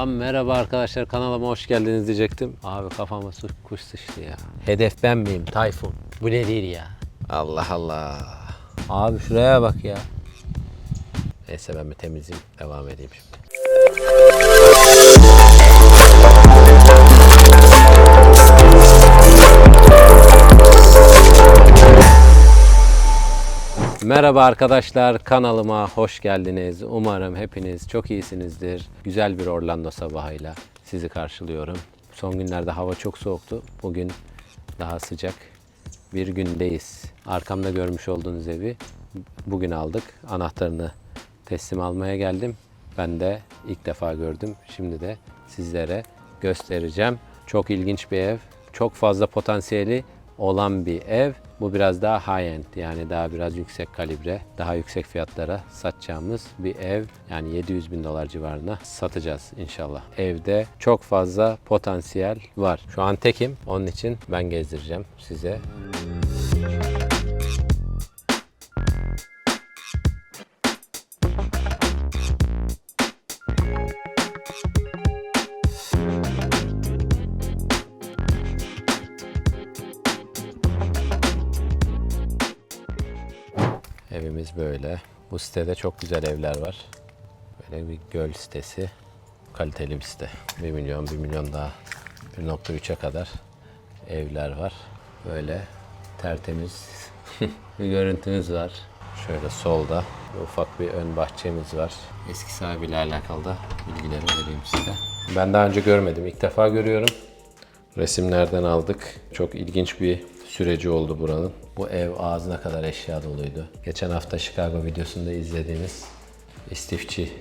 Tam merhaba arkadaşlar kanalıma hoş geldiniz diyecektim. Abi kafama su, kuş sıçtı ya. Hedef ben miyim Tayfun? Bu ne değil ya? Allah Allah. Abi şuraya bak ya. Neyse ben bir temizleyeyim devam edeyim şimdi. Merhaba arkadaşlar kanalıma hoş geldiniz. Umarım hepiniz çok iyisinizdir. Güzel bir Orlando sabahıyla sizi karşılıyorum. Son günlerde hava çok soğuktu. Bugün daha sıcak bir gündeyiz. Arkamda görmüş olduğunuz evi bugün aldık. Anahtarını teslim almaya geldim. Ben de ilk defa gördüm. Şimdi de sizlere göstereceğim. Çok ilginç bir ev. Çok fazla potansiyeli olan bir ev. Bu biraz daha high end yani daha biraz yüksek kalibre, daha yüksek fiyatlara satacağımız bir ev. Yani 700 bin dolar civarına satacağız inşallah. Evde çok fazla potansiyel var. Şu an tekim. Onun için ben gezdireceğim size. Evimiz böyle. Bu sitede çok güzel evler var. Böyle bir göl sitesi. Kaliteli bir site. 1 milyon, 1 milyon daha 1.3'e kadar evler var. Böyle tertemiz bir görüntümüz var. Şöyle solda ufak bir ön bahçemiz var. Eski sahibiyle alakalı da bilgileri vereyim size. Ben daha önce görmedim. İlk defa görüyorum. Resimlerden aldık. Çok ilginç bir süreci oldu buranın. Bu ev ağzına kadar eşya doluydu. Geçen hafta Chicago videosunda izlediğiniz istifçi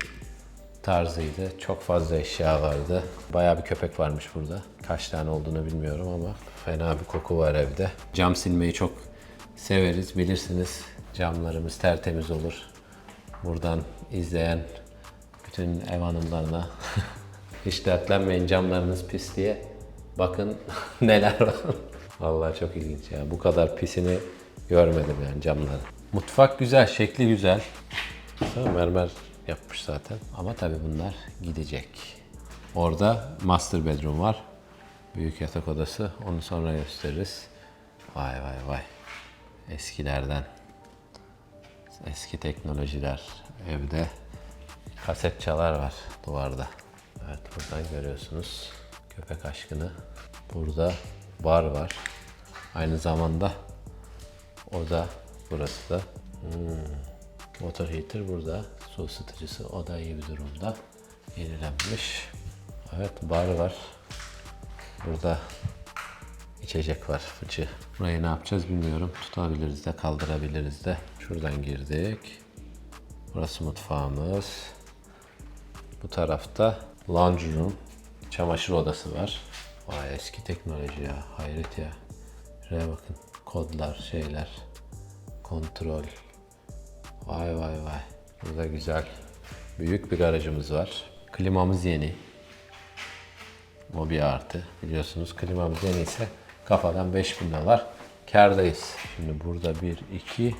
tarzıydı. Çok fazla eşya vardı. Bayağı bir köpek varmış burada. Kaç tane olduğunu bilmiyorum ama fena bir koku var evde. Cam silmeyi çok severiz bilirsiniz. Camlarımız tertemiz olur. Buradan izleyen bütün ev hanımlarına hiç dertlenmeyin camlarınız pis diye. Bakın neler var. Vallahi çok ilginç ya. Bu kadar pisini görmedim yani camların. Mutfak güzel, şekli güzel. Tamam, mermer yapmış zaten. Ama tabii bunlar gidecek. Orada master bedroom var. Büyük yatak odası. Onu sonra gösteririz. Vay vay vay. Eskilerden. Eski teknolojiler evde. Kaset çalar var duvarda. Evet buradan görüyorsunuz köpek aşkını. Burada bar var. Aynı zamanda o da burası da. Hmm. Water heater burada. Su ısıtıcısı o da iyi bir durumda. Yenilenmiş. Evet bar var. Burada içecek var fıçı. Burayı ne yapacağız bilmiyorum. Tutabiliriz de kaldırabiliriz de. Şuradan girdik. Burası mutfağımız. Bu tarafta laundry room. Çamaşır odası var. Vay eski teknoloji ya. Hayret ya. Şuraya bakın. Kodlar, şeyler. Kontrol. Vay vay vay. Burada güzel. Büyük bir garajımız var. Klimamız yeni. O bir artı. Biliyorsunuz klimamız yeni ise kafadan 5000 dolar kârdayız. Şimdi burada 1, 2,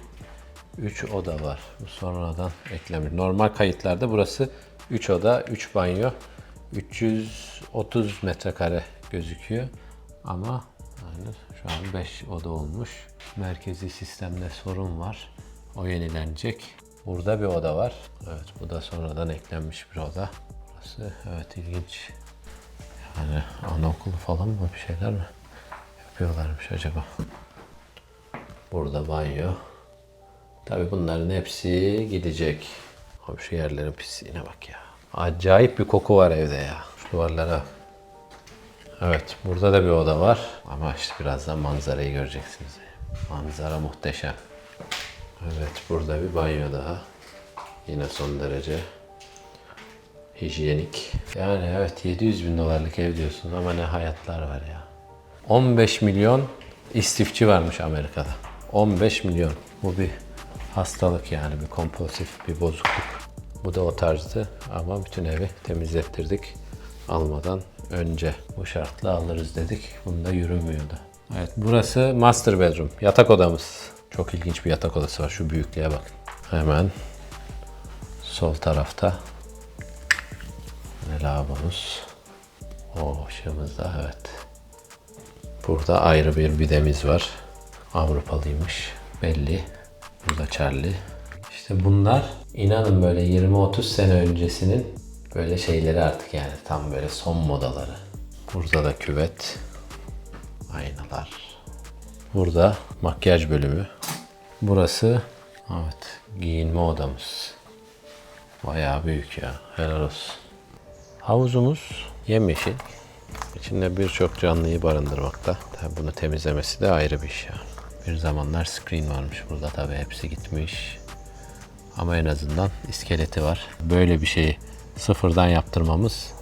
3 oda var. Bu sonradan eklenmiş. Normal kayıtlarda burası 3 oda, 3 banyo, 330 metrekare gözüküyor. Ama yani şu an 5 oda olmuş. Merkezi sistemde sorun var. O yenilenecek. Burada bir oda var. Evet bu da sonradan eklenmiş bir oda. Burası evet ilginç. Yani anaokulu falan mı bir şeyler mi yapıyorlarmış acaba? Burada banyo. Tabi bunların hepsi gidecek. Abi şu yerlerin pisliğine bak ya. Acayip bir koku var evde ya. Şu duvarlara. Evet burada da bir oda var. Ama işte birazdan manzarayı göreceksiniz. Manzara muhteşem. Evet burada bir banyo daha. Yine son derece hijyenik. Yani evet 700 bin dolarlık ev diyorsunuz ama ne hayatlar var ya. 15 milyon istifçi varmış Amerika'da. 15 milyon. Bu bir hastalık yani bir kompulsif bir bozukluk. Bu da o tarzdı ama bütün evi temizlettirdik almadan önce. Bu şartla alırız dedik. Bunda yürümüyordu. Evet burası master bedroom. Yatak odamız. Çok ilginç bir yatak odası var. Şu büyüklüğe bakın. Hemen sol tarafta. lavabomuz. O ışığımızda evet. Burada ayrı bir bidemiz var. Avrupalıymış belli. Burada Charlie. İşte bunlar inanın böyle 20-30 sene öncesinin böyle şeyleri artık yani tam böyle son modaları. Burada da küvet. Aynalar. Burada makyaj bölümü. Burası evet giyinme odamız. Bayağı büyük ya. Helal olsun. Havuzumuz yemyeşil. İçinde birçok canlıyı barındırmakta. Tabii bunu temizlemesi de ayrı bir iş ya. Bir zamanlar screen varmış burada tabii hepsi gitmiş. Ama en azından iskeleti var. Böyle bir şeyi sıfırdan yaptırmamız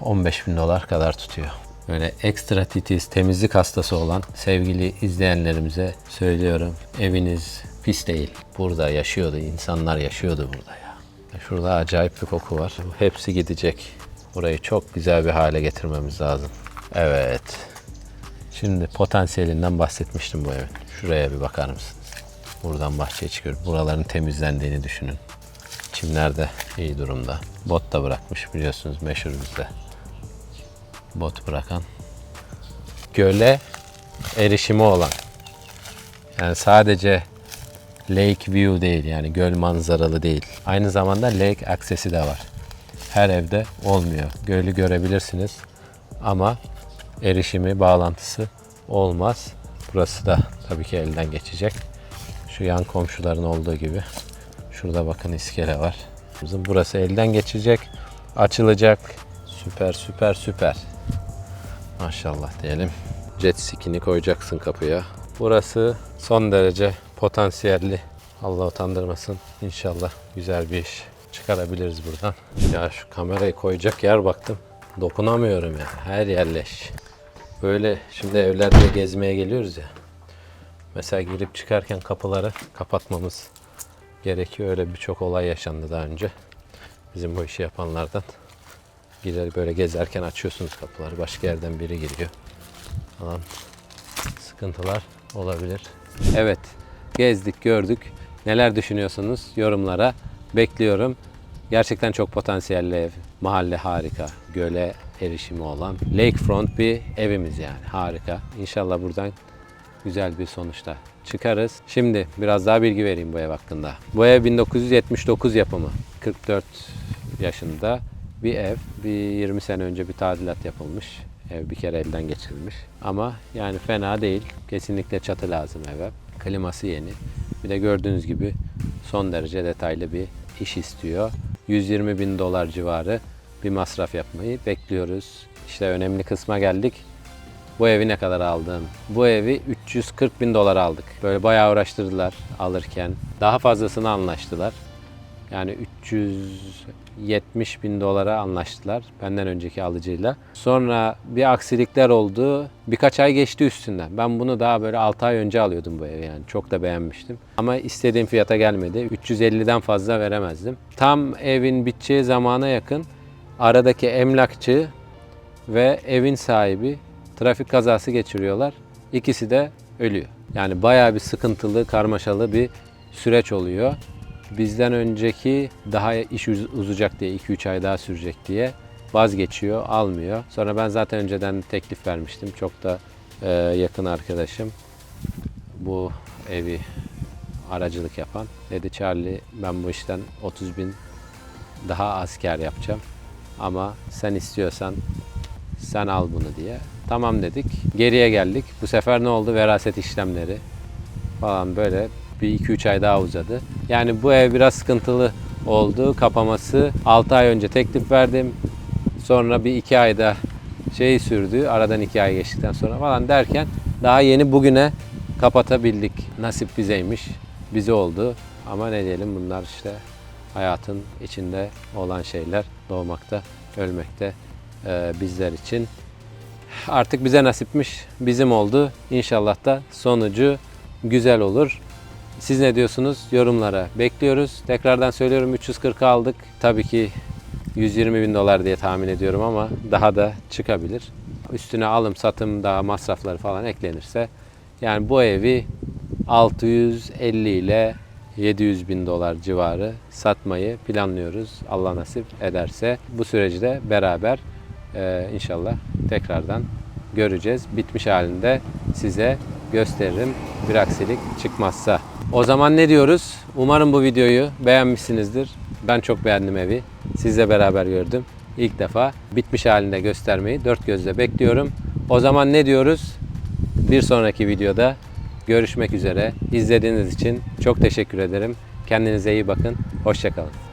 15 bin dolar kadar tutuyor. Böyle ekstra titiz, temizlik hastası olan sevgili izleyenlerimize söylüyorum. Eviniz pis değil. Burada yaşıyordu, insanlar yaşıyordu burada ya. Şurada acayip bir koku var. Hepsi gidecek. Burayı çok güzel bir hale getirmemiz lazım. Evet. Şimdi potansiyelinden bahsetmiştim bu evin. Şuraya bir bakar mısınız? Buradan bahçeye çıkıyor. Buraların temizlendiğini düşünün. Çimler de iyi durumda. Bot da bırakmış biliyorsunuz meşhur bizde. Bot bırakan. Göle erişimi olan. Yani sadece lake view değil yani göl manzaralı değil. Aynı zamanda lake access'i de var. Her evde olmuyor. Gölü görebilirsiniz ama erişimi, bağlantısı olmaz. Burası da tabii ki elden geçecek. Şu yan komşuların olduğu gibi. Şurada bakın iskele var. Bizim burası elden geçecek, açılacak. Süper süper süper. Maşallah diyelim. Jet ski'ni koyacaksın kapıya. Burası son derece potansiyelli. Allah utandırmasın. İnşallah güzel bir iş çıkarabiliriz buradan. Ya şu kamerayı koyacak yer baktım. Dokunamıyorum ya. Her yerleş. Böyle şimdi evlerde gezmeye geliyoruz ya. Mesela girip çıkarken kapıları kapatmamız gerekiyor. Öyle birçok olay yaşandı daha önce. Bizim bu işi yapanlardan. Girer böyle gezerken açıyorsunuz kapıları. Başka yerden biri giriyor. Falan sıkıntılar olabilir. Evet. Gezdik, gördük. Neler düşünüyorsunuz? Yorumlara bekliyorum. Gerçekten çok potansiyelli ev. Mahalle harika. Göle erişimi olan lakefront bir evimiz yani. Harika. İnşallah buradan güzel bir sonuçta çıkarız. Şimdi biraz daha bilgi vereyim bu ev hakkında. Bu ev 1979 yapımı. 44 yaşında bir ev. Bir 20 sene önce bir tadilat yapılmış. Ev bir kere elden geçirilmiş. Ama yani fena değil. Kesinlikle çatı lazım eve. Kliması yeni. Bir de gördüğünüz gibi son derece detaylı bir iş istiyor. 120 bin dolar civarı bir masraf yapmayı bekliyoruz. İşte önemli kısma geldik. Bu evi ne kadar aldım? Bu evi 340 bin dolar aldık. Böyle bayağı uğraştırdılar alırken. Daha fazlasını anlaştılar. Yani 370 bin dolara anlaştılar benden önceki alıcıyla. Sonra bir aksilikler oldu. Birkaç ay geçti üstünden. Ben bunu daha böyle 6 ay önce alıyordum bu evi yani. Çok da beğenmiştim. Ama istediğim fiyata gelmedi. 350'den fazla veremezdim. Tam evin biteceği zamana yakın aradaki emlakçı ve evin sahibi trafik kazası geçiriyorlar. İkisi de ölüyor. Yani bayağı bir sıkıntılı, karmaşalı bir süreç oluyor. Bizden önceki daha iş uz- uzayacak diye, 2-3 ay daha sürecek diye vazgeçiyor, almıyor. Sonra ben zaten önceden teklif vermiştim. Çok da e, yakın arkadaşım. Bu evi aracılık yapan. Dedi Charlie ben bu işten 30 bin daha az kar yapacağım. Ama sen istiyorsan sen al bunu diye. Tamam dedik. Geriye geldik. Bu sefer ne oldu? Veraset işlemleri falan böyle bir 2-3 ay daha uzadı. Yani bu ev biraz sıkıntılı oldu. Kapaması 6 ay önce teklif verdim. Sonra bir 2 ayda şey sürdü. Aradan 2 ay geçtikten sonra falan derken daha yeni bugüne kapatabildik. Nasip bizeymiş. Bize oldu. Ama ne diyelim bunlar işte hayatın içinde olan şeyler. Doğmakta, ölmekte bizler için. Artık bize nasipmiş, bizim oldu. İnşallah da sonucu güzel olur. Siz ne diyorsunuz? Yorumlara bekliyoruz. Tekrardan söylüyorum 340 aldık. Tabii ki 120 bin dolar diye tahmin ediyorum ama daha da çıkabilir. Üstüne alım satım daha masrafları falan eklenirse yani bu evi 650 ile 700 bin dolar civarı satmayı planlıyoruz. Allah nasip ederse bu süreci de beraber e, inşallah tekrardan göreceğiz. Bitmiş halinde size gösteririm bir aksilik çıkmazsa. O zaman ne diyoruz? Umarım bu videoyu beğenmişsinizdir. Ben çok beğendim evi. Sizle beraber gördüm. İlk defa bitmiş halinde göstermeyi dört gözle bekliyorum. O zaman ne diyoruz? Bir sonraki videoda görüşmek üzere. İzlediğiniz için çok teşekkür ederim. Kendinize iyi bakın. Hoşçakalın.